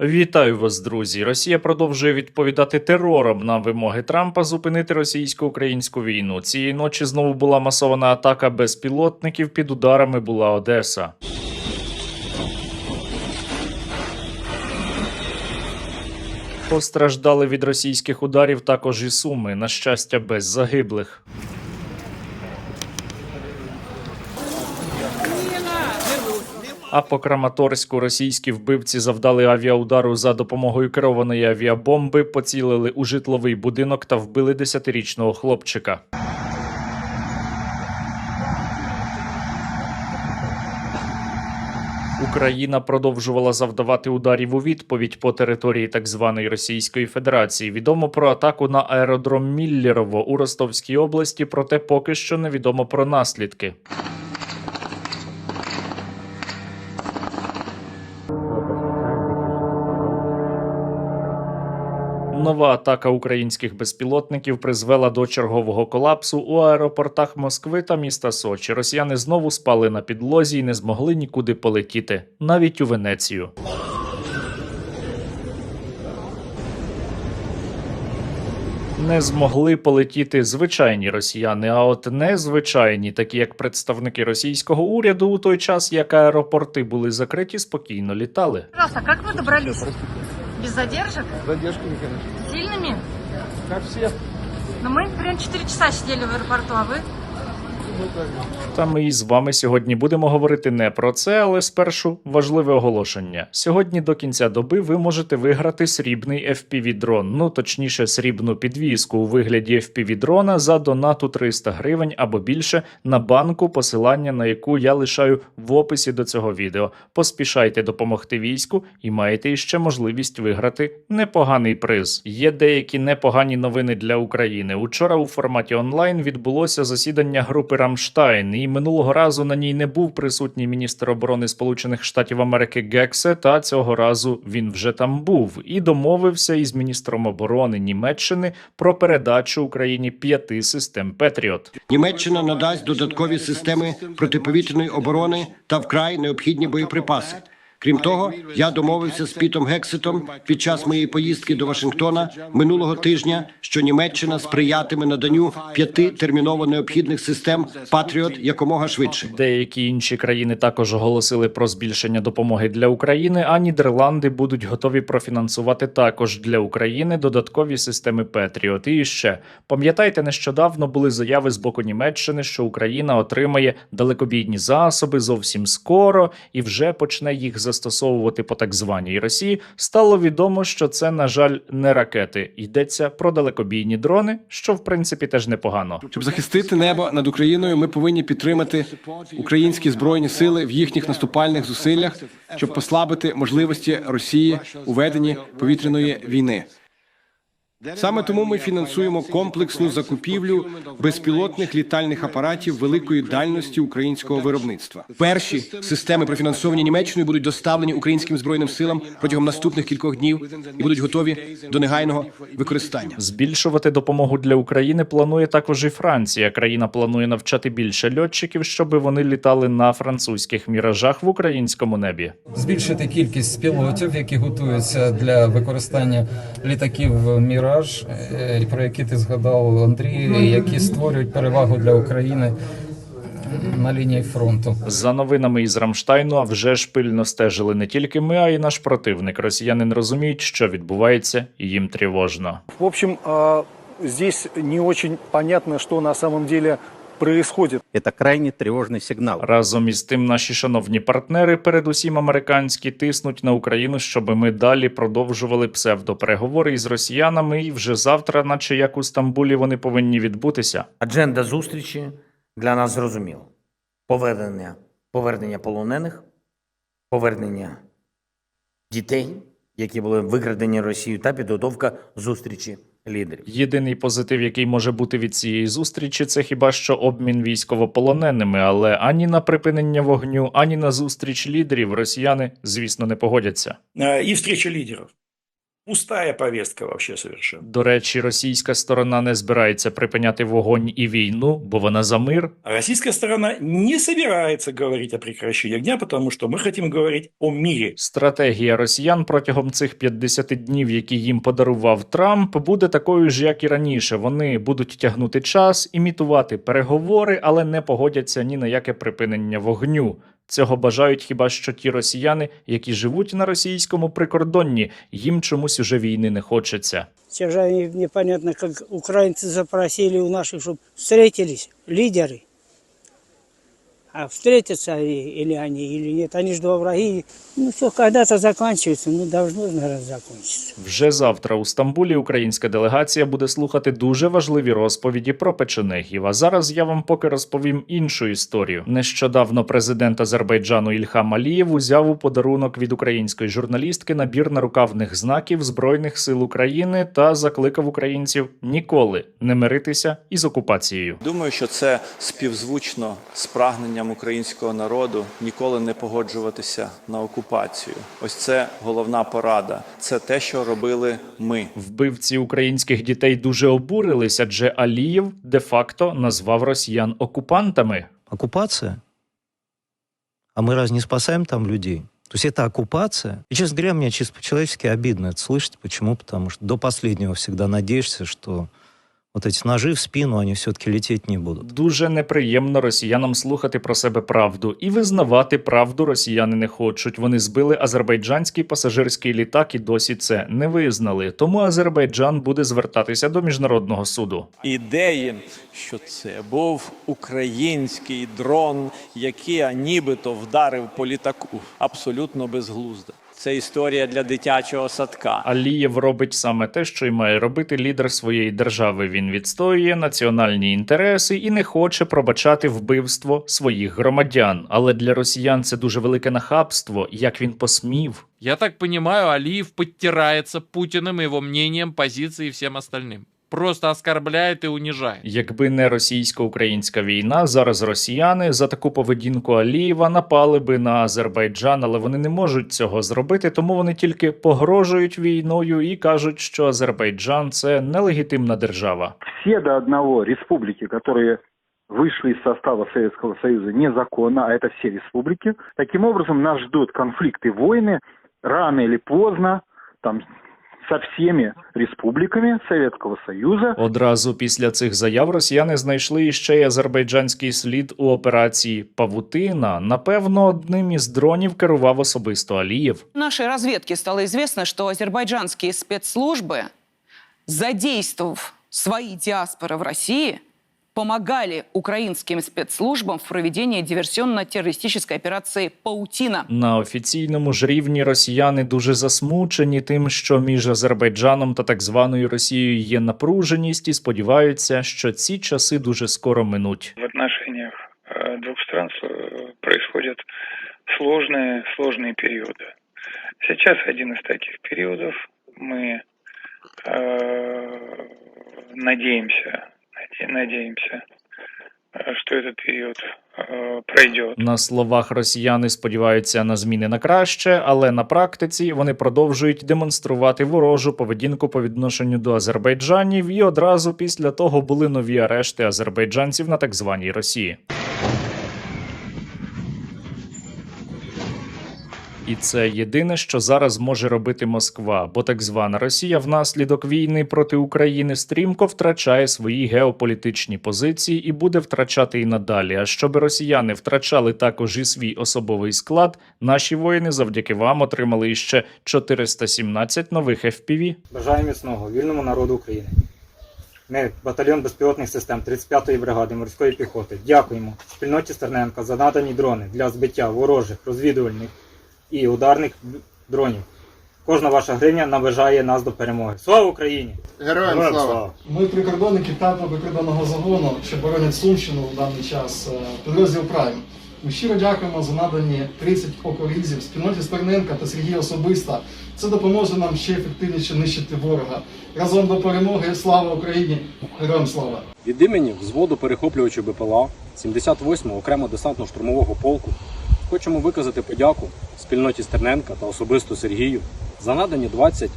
Вітаю вас, друзі. Росія продовжує відповідати терором на вимоги Трампа зупинити російсько-українську війну. Цієї ночі знову була масована атака безпілотників. Під ударами була Одеса. Постраждали від російських ударів також і суми. На щастя, без загиблих. А по Краматорську російські вбивці завдали авіаудару за допомогою керованої авіабомби, поцілили у житловий будинок та вбили 10-річного хлопчика. Україна продовжувала завдавати ударів у відповідь по території так званої Російської Федерації. Відомо про атаку на аеродром Міллєрово у Ростовській області, проте поки що невідомо про наслідки. Нова атака українських безпілотників призвела до чергового колапсу у аеропортах Москви та міста Сочі. Росіяни знову спали на підлозі і не змогли нікуди полетіти, навіть у Венецію. Не змогли полетіти звичайні росіяни, а от незвичайні, такі як представники російського уряду, у той час як аеропорти були закриті, спокійно літали. Пожалуйста, как вы добрались? Без задержек? Задержками, конечно. Сильными? Как все. Но мы прям 4 часа сидели в аэропорту, а вы? Та ми із вами сьогодні будемо говорити не про це, але спершу важливе оголошення. Сьогодні до кінця доби ви можете виграти срібний FPV-дрон, ну точніше, срібну підвіску у вигляді FPV-дрона за донату 300 гривень або більше на банку, посилання на яку я лишаю в описі до цього відео. Поспішайте допомогти війську і маєте іще можливість виграти непоганий приз. Є деякі непогані новини для України. Учора у форматі онлайн відбулося засідання групи Рамштайн, і минулого разу на ній не був присутній міністр оборони Сполучених Штатів Америки Гексе. Та цього разу він вже там був і домовився із міністром оборони Німеччини про передачу Україні п'яти систем Петріот. Німеччина надасть додаткові системи протиповітряної оборони та вкрай необхідні боєприпаси. Крім того, я домовився з Пітом Гексетом під час моєї поїздки до Вашингтона минулого тижня, що Німеччина сприятиме наданню п'яти терміново необхідних систем Патріот якомога швидше. Деякі інші країни також оголосили про збільшення допомоги для України. А Нідерланди будуть готові профінансувати також для України додаткові системи Петріот. І ще пам'ятаєте, нещодавно були заяви з боку Німеччини, що Україна отримає далекобійні засоби зовсім скоро і вже почне їх застосовувати по так званій Росії. Стало відомо, що це, на жаль, не ракети. Йдеться про далекобійні дрони, що в принципі теж непогано. Щоб захистити небо над Україною, ми повинні підтримати українські збройні сили в їхніх наступальних зусиллях, щоб послабити можливості Росії у веденні повітряної війни. Саме тому ми фінансуємо комплексну закупівлю безпілотних літальних апаратів великої дальності українського виробництва. Перші системи, профінансовані Німеччиною, будуть доставлені українським збройним силам протягом наступних кількох днів і будуть готові до негайного використання. Збільшувати допомогу для України планує також і Франція. Країна планує навчати більше льотчиків, щоб вони літали на французьких міражах в українському небі. збільшити кількість пілотів, які готуються для використання літаків Міраж, е, про які ти згадав Андрій, які створюють перевагу для України на лінії фронту. За новинами із Рамштайну, а вже ж пильно стежили не тільки ми, а й наш противник. Росіяни не розуміють, що відбувається, і їм тривожно. В общем, а, здесь не очень понятно, что на самом деле происходит. Это крайне тревожный сигнал. Разом із тим, наші шановні партнери, передусім американські, тиснуть на Україну, щоб ми далі продовжували псевдопереговори із росіянами, і вже завтра, наче як у Стамбулі, вони повинні відбутися. Адженда зустрічі для нас зрозуміла: повернення, повернення полонених, повернення дітей, які були викрадені Росією, та підготовка зустрічі лідерів. Єдиний позитив, який може бути від цієї зустрічі, це хіба що обмін військовополоненими, але ані на припинення вогню, ані на зустріч лідерів росіяни, звісно, не погодяться. І и встреча лидеров. Пустая повестка вообще совершенно. До речі, російська сторона не збирається припиняти вогонь і війну, бо вона за мир. А российская сторона не собирается говорить о прекращении огня, потому что мы хотим говорить о мире. Стратегія росіян протягом цих 50 днів, які їм подарував Трамп, буде такою ж, як і раніше. Вони будуть тягнути час, імітувати переговори, але не погодяться ні на яке припинення вогню. Цього бажають хіба що ті росіяни, які живуть на російському прикордонні. Їм чомусь уже війни не хочеться. Сейчас же они, непонятно, как украинцы запросили у наших, чтобы встретились лидеры. А встретятся они, или они, или нет. Они же два враги. Ну все, когда-то заканчивается. Ну, должно, наверное, закончиться. Вже завтра у Стамбулі українська делегація буде слухати дуже важливі розповіді про печенегів. А зараз я вам поки розповім іншу історію. Нещодавно президент Азербайджану Ільхам Алієв узяв у подарунок від української журналістки набір нарукавних знаків Збройних сил України та закликав українців ніколи не миритися із окупацією. Думаю, що це співзвучно з прагненням українського народу ніколи не погоджуватися на окупацію. Ось це головна порада. Це те, що робили ми. Вбивці українських дітей дуже обурились, адже Алієв де-факто назвав росіян окупантами. Оккупация? А мы разве не спасаем там людей? То есть это оккупация? И, честно говоря, мне чисто по-человечески обидно это слышать. Почему? Потому что до последнего всегда надеешься, что вот эти ножи в спину, они все-таки лететь не будут. Дуже неприємно росіянам слухати про себе правду і визнавати правду росіяни не хочуть. Вони збили азербайджанський пасажирський літак і досі це не визнали. Тому Азербайджан буде звертатися до міжнародного суду. Ідеї, що це був український дрон, який нібито вдарив по літаку, абсолютно безглузда. Це історія для дитячого садка. Алієв робить саме те, що й має робити лідер своєї держави. Він відстоює національні інтереси і не хоче пробачати вбивство своїх громадян. Але для росіян це дуже велике нахабство. Як він посмів? Я так понимаю, Алиев подтирается Путиным, его мнением, позицией и всем остальным Просто оскорбляет и унижает. Якби не російсько-українська війна, зараз росіяни за таку поведінку Алієва напали би на Азербайджан, але вони не можуть цього зробити, тому вони тільки погрожують війною і кажуть, що Азербайджан це нелегітимна держава. Все до одного республики, которые вышли из состава Советского Союза незаконно, а это все республики. Таким образом, нас ждут конфликты, войны, рано или поздно, там, со всіми республіками Советского Союза. Одразу після цих заяв росіяни знайшли іще й азербайджанський слід у операції Павутина. Напевно, одним із дронів керував особисто Алієв. Наші розвідки стало известно, що азербайджанські спецслужби задействовав свої діаспори в России, помогали украинским спецслужбам в проведении диверсионно-террористической операции «Паутина». На офіційному ж рівні росіяни дуже засмучені тим, що між Азербайджаном та так званою Росією є напруженість, і сподіваються, що ці часи дуже скоро минуть. В отношениях э, двух стран э, происходят сложные, сложные периоды. Сейчас один из таких периодов. Мы э, надеемся, наде- надеемся, э, что этот период э, пройдет. На словах росіяни сподіваються на зміни на краще, але на практиці вони продовжують демонструвати ворожу поведінку по відношенню до азербайджанів, і одразу після того були нові арешти азербайджанців на так званій Росії. І це єдине, що зараз може робити Москва, бо так звана Росія внаслідок війни проти України стрімко втрачає свої геополітичні позиції і буде втрачати і надалі. А щоб росіяни втрачали також і свій особовий склад, наші воїни завдяки вам отримали іще 417 нових FPV. Бажаю міцного вільному народу України. Ми, батальйон безпілотних систем 35-ї бригади морської піхоти, дякуємо спільноті Стерненка за надані дрони для збиття ворожих розвідувальних і ударних дронів. Кожна ваша гривня наближає нас до перемоги. Слава Україні! Героям слава! Ми прикордонники 5-го прикордонного загону, що боронять Сумщину в даний час, е, підрозділ Прайм. Ми щиро дякуємо за надані 30 окорізів спільноті Стерненка та Сергія особисто. Це допоможе нам ще ефективніше нищити ворога. Разом до перемоги. Слава Україні! Героям слава! Від імені взводу перехоплювачів БПЛА 78-го окремо десантно-штурмового полку хочемо виказати подяку спільноті Стерненка та особисто Сергію за надані 20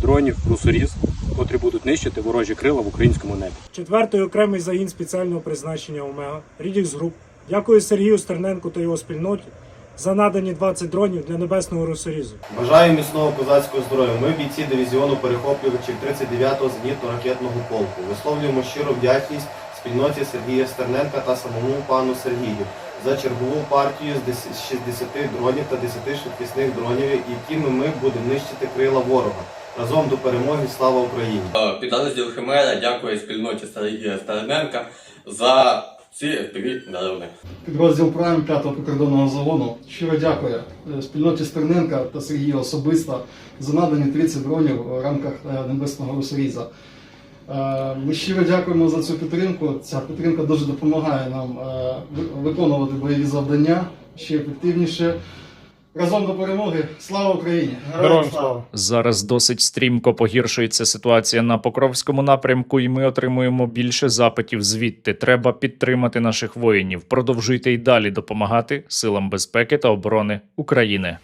дронів «Русоріз», котрі будуть нищити ворожі крила в українському небі. Четвертий окремий загін спеціального призначення Омега Рідікс Груп дякує Сергію Стерненку та його спільноті за надані 20 дронів для небесного русорізу. Бажаю міцного козацького здоров'я. Ми бійці дивізіону перехоплювачів 39-го зенітно-ракетного полку. Висловлюємо щиру вдячність спільноті Сергія Стерненка та самому пану Сергію за чергову партію з 10 60 дронів та 10 швидкісних дронів, якими ми будемо нищити крила ворога. Разом до перемоги. Слава Україні! Підрозділ Химера дякує спільноті Сергія Стерненка за ці fpv дрони. Підрозділ Прайм 5-го прикордонного загону щиро дякує е, спільноті Стерненка та Сергія особисто за надані 30 дронів в рамках е, Небесного Русоріза. Е, Ми щиро дякуємо за цю підтримку. Ця підтримка дуже допомагає нам е, виконувати бойові завдання ще ефективніше. Разом до перемоги. Слава Україні! Героям слава! Зараз досить стрімко погіршується ситуація на Покровському напрямку, і ми отримуємо більше запитів звідти. Треба підтримати наших воїнів. Продовжуйте й далі допомагати силам безпеки та оборони України.